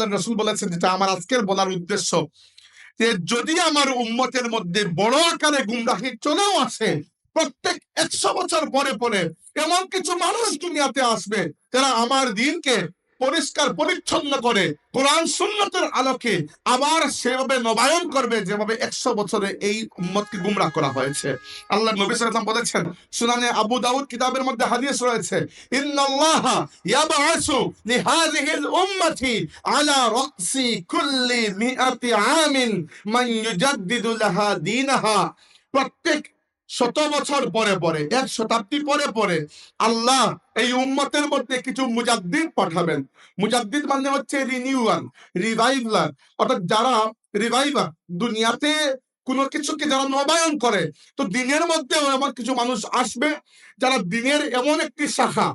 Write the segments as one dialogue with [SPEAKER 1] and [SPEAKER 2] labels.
[SPEAKER 1] রসুল বলেছেন যেটা আমার আজকের বলার উদ্দেশ্য, যে যদি আমার উম্মতের মধ্যে বড় আকারে গুমরাহি চলেও আসে, প্রত্যেক একশো বছর পরে পরে এমন কিছু মানুষ দুনিয়াতে আসবে যারা আমার দিনকে পরিষ্কার, পরিচ্ছন্ন করে কোরআন, সুন্নতের আলোকে আবার সেভাবে নবায়ন করবে, যেভাবে একশো বছরে এই উম্মতকে গুমরাহ করা হয়েছে। আল্লাহ নবী সাল্লাল্লাহু বলেছেন, সুনানে আবু দাউদ কিতাবের মধ্যে হাদিস রয়েছে প্রত্যেক শত বছর পরে পরে, এক শতাব্দী পরে পরে আল্লাহ এই উম্মতের মধ্যে কিছু মুজাদ্দিদ পাঠাবেন। মুজাদ্দিদ মানে হচ্ছে রিনিউয়াল রিভাইভার অর্থাৎ যারা রিভাইভার দুনিয়াতে কোনো কিছুকে যারা নবায়ন করে, তো দিনের মধ্যেও এমন কিছু মানুষ আসবে যারা দিনের এমন একটি শাখা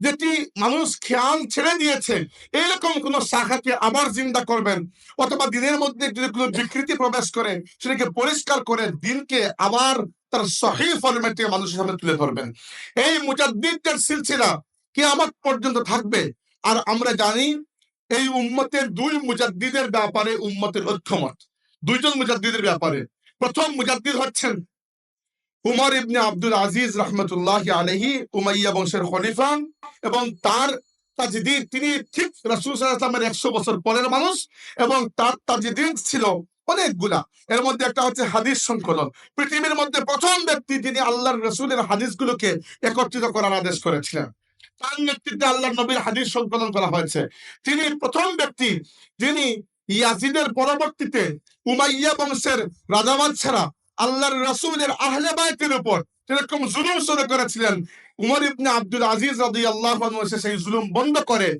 [SPEAKER 1] যেটি মানুষ খেয়াল ছেড়ে দিয়েছে এইরকম কোন শাখাকে আবার জিন্দা করবেন? অথবা দিনের মধ্যে যদি কোনো বিকৃতি প্রবেশ করে, সেটাকে পরিষ্কার করে দিনকে আবার তার সহি ফরম্যাটে মানুষের সামনে তুলে ধরবেন। এই মুজাদ্দিদের সিলসিলা কিয়ামত পর্যন্ত থাকবে। আর আমরা জানি, এই উম্মতের দুই মুজাদ্দিদের ব্যাপারে উম্মতের ঐক্যমত। দুইজন মুজাদ্দিদের ব্যাপারে। প্রথম মুজাদ্দিদ হচ্ছেন উমর ইবনে আব্দুল আজিজ রহমতুল্লাহ আলহি উমাইয়া বংশের খলিফা এবং তার তাজদিদ, তিনি ঠিক রাসূল সাল্লাল্লাহু আলাইহি ওয়াসাল্লামের একশো বছর পরের মানুষ এবং তার তাজদিদ ছিল অনেকগুলা। এর মধ্যে একটা হচ্ছে হাদিস সংকলন। পৃথিবীর মধ্যে প্রথম ব্যক্তি যিনি আল্লাহর রসুলের হাদিসগুলোকে একত্রিত করার আদেশ করেছিলেন, তার নেতৃত্বে আল্লাহ নবীর হাদিস সংকলন করা হয়েছে। তিনি প্রথম ব্যক্তি যিনি ইয়াজিদের পরবর্তীতে উমাইয়া বংশের রাজাবাদ ছাড়া আল্লাহর রসুলের আহলে বায়তের উপর যেরকম জুলুম শুরু করেছিলেন, উমর ইবনে আব্দুল আজিজ আনহু এসে সেই জুলুম বন্ধ করে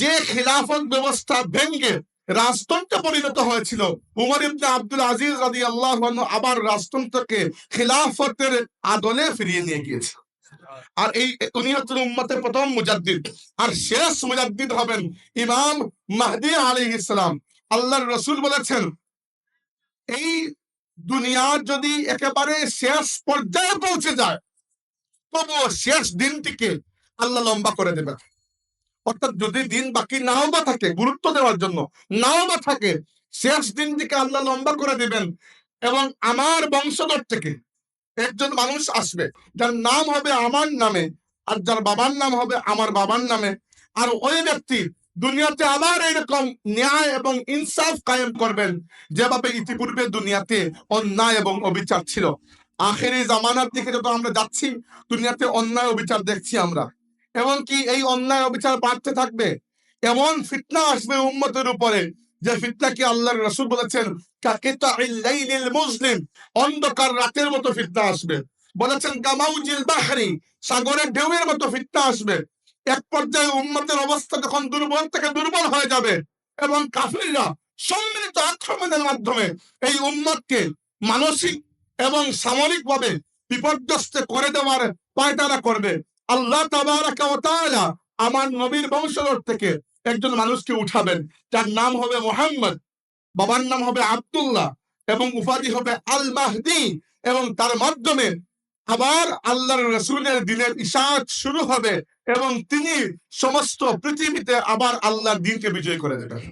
[SPEAKER 1] যে খিলাফত ব্যবস্থা ভেঙ্গে রাজতন্ত্রে পরিণত হয়েছিল, উমর ইবনে আব্দুল আজিজ রাদিয়াল্লাহু আনহু আবার রাজতন্ত্রকে খিলাফতের আদলে ফিরিয়ে নিয়ে গিয়েছে। আর এই, উনি হচ্ছেন উম্মতের প্রথম মুজাদ্দিদ। আর শেষ মুজাদ্দিদ হবেন ইমাম মাহদি আলাইহিস সালাম। আল্লাহর রসুল বলেছেন, এই দুনিয়া যদি একেবারে শেষ পর্যায়ে পৌঁছে যায়, তবুও শেষ দিনটিকে আল্লাহ লম্বা করে দেবে অর্থাৎ যদি দিন বাকি নাও বা থাকে, গুরুত্ব দেওয়ার জন্য নাও বা থাকে, শেষ দিনটিকে আল্লাহ লম্বা করে দিবেন এবং আমার বংশধর থেকে একজন মানুষ আসবে, যার নাম হবে আমার নামে, আর যার বাবার নাম হবে আমার বাবার নামে, আর ওই ব্যক্তি দুনিয়াতে আবার এরকম ন্যায় এবং ইনসাফ কায়েম করবেন যেভাবে ইতিপূর্বে দুনিয়াতে অন্যায় এবং অবিচার ছিল। আখেরি জামানার দিকে যত আমরা যাচ্ছি, দুনিয়াতে অন্যায় অবিচার দেখছি আমরা। এমনকি এই অন্যায় অবিচার বাড়তে থাকবে। এমন ফিতনা আসবে উম্মতের উপরে যে ফিতনা কি আল্লাহর রসুল বলেছেন মুসলিম অন্ধকার রাতের মতো ফিতনা আসবে। বলেছেন, কামাউজিল বাহারি সাগরের ঢেউয়ের মতো ফিতনা আসবে। এক পর্যায়ে উম্মতের অবস্থা যখন দুর্বল থেকে দুর্বল হয়ে যাবে। এবং কাফিররা সম্মিলিত আক্রমণের মাধ্যমে এই উম্মতকে মানসিক এবং সামরিক ভাবে বিপর্যস্ত করে দেওয়ার পায়তারা করবে। আল্লাহ তাবারাকা আমার নবীর বংশধর থেকে একজন মানুষকে উঠাবেন, যার নাম হবে মোহাম্মদ, বাবার নাম হবে আব্দুল্লাহ এবং উপাধি হবে আল মাহদি এবং তার মাধ্যমে আবার আল্লাহর রসুলের দিনের ইশাত শুরু হবে। এবং তিনি সমস্ত পৃথিবীতে আবার আল্লাহর দিনকে বিজয় করে দেবেন